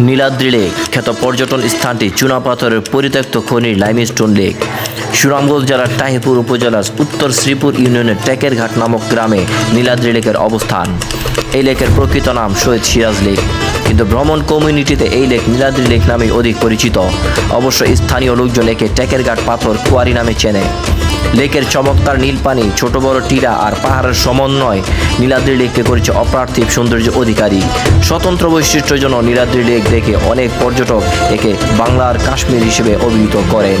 Niladri lake খ্যাত পর্যটন স্থানটি চুনাপাথরের পরিত্যক্ত খনির লাইমস্টোন লেক। সুনামগঞ্জ জেলার টাহিপুর উপজেলার উত্তর শ্রীপুর ইউনিয়নের টেকের ঘাট নামক গ্রামে নীলাদ্রি লেকের অবস্থান। এই লেকের প্রকৃত নাম শহীদ সিরাজ লেক। কিন্তু ভ্রমণ কমিউনিটিতে এই লেক নীলাদ্রি লেক নামে অধিক পরিচিত। অবশ্য স্থানীয় লোকজন একে টেকের ঘাট পাথর কুয়ারি নামে চেনে। লেকের চমৎকার নীল পানি, ছোট বড় টিরা আর পাহাড়ের সমন্বয় নীলাদ্রি লেককে করেছে অপ্রার্থিব সৌন্দর্য অধিকারী। স্বতন্ত্র বৈশিষ্ট্যের জন্য নীলাদ্রি লেক দেখে অনেক পর্যটক একে বাংলার কাশ্মীর হিসেবে অভিহিত করেন।